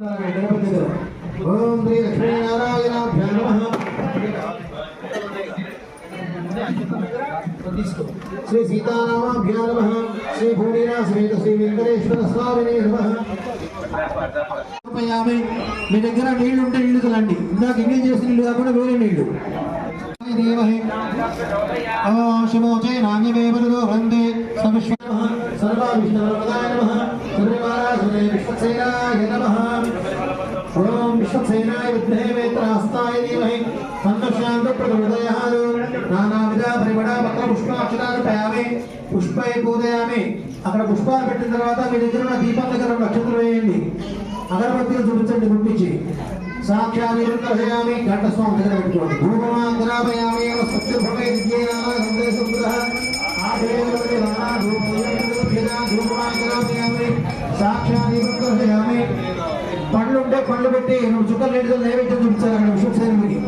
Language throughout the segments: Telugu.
ఓం శ్రీ లక్ష్మీనారాయణాభ్యాం నమ శ్రీ సీతారామాభ్యాం నమః శ్రీ భూమిరా సమేత శ్రీ వెంకటేశ్వర స్వామిని నమః సమర్పయామి. మీ దగ్గర నీళ్ళు ఉంటే నీళ్ళు తలండి ఇందాక ఇంగ్లీష్ చేసిన నీళ్ళు కాకుండా వేరే నీళ్ళు దేవహే శుభోచే నాణ్యమేవరుదో వందే సవిశ్వ విశ్వసేనాయ నమ ఓం విశ్వసేనాయ విద్మహే వేత్రాస్తాయ ధీమహి తన్నశాంత ప్రచోదయాత్ నానావిధ పరిమళ పత్ర పుష్పాక్షరాలు పయామి పుష్పై పూజయామి అక్కడ పుష్పాలు పెట్టిన తర్వాత మీ దగ్గర ఉన్న దీపం దగ్గర నక్షత్రం వేయండి అగరబత్తిని చూపించండి గుర్తించి. సాక్షాత్ నిర్వహయామి ఘంటస్వామి దగ్గర పెట్టుకోండి. భూమమాంతరాపయామి సత్యభవే విద్యేనామ సందేశం పురః ఆదేవతే పండ్లు ఉంటే పండ్లు పెట్టి నువ్వు చుక్కలు నీటితో నైవేద్యం చూపించాలి అక్కడ విశ్వసేనుడికి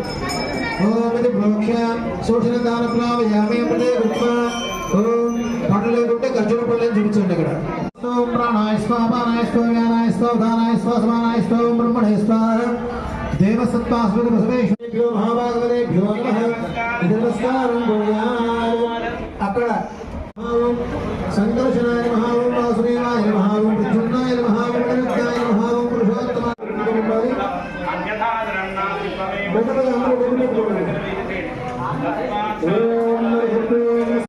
ఓం ఇది ప్రోక్ష సూచన దాన ప్లావయామి అమృతే కృత్వ ఓం పండ్లు లేకుంటే ఖర్జూర పళ్ళు చూపించండి అక్కడ ప్రాణాయ స్వామానాయ స్వామ్యానాయ స్వాహ వ్యానాయ స్వాహ దానాయ స్వాహ సమానాయ స్వాహ బ్రహ్మణే స్వాహ దేవసత్వాస్మృతి బసవేశ్వరేభ్యో మహాభాగవతేభ్యో నమః నమస్కారం భూయాత్. Thank you.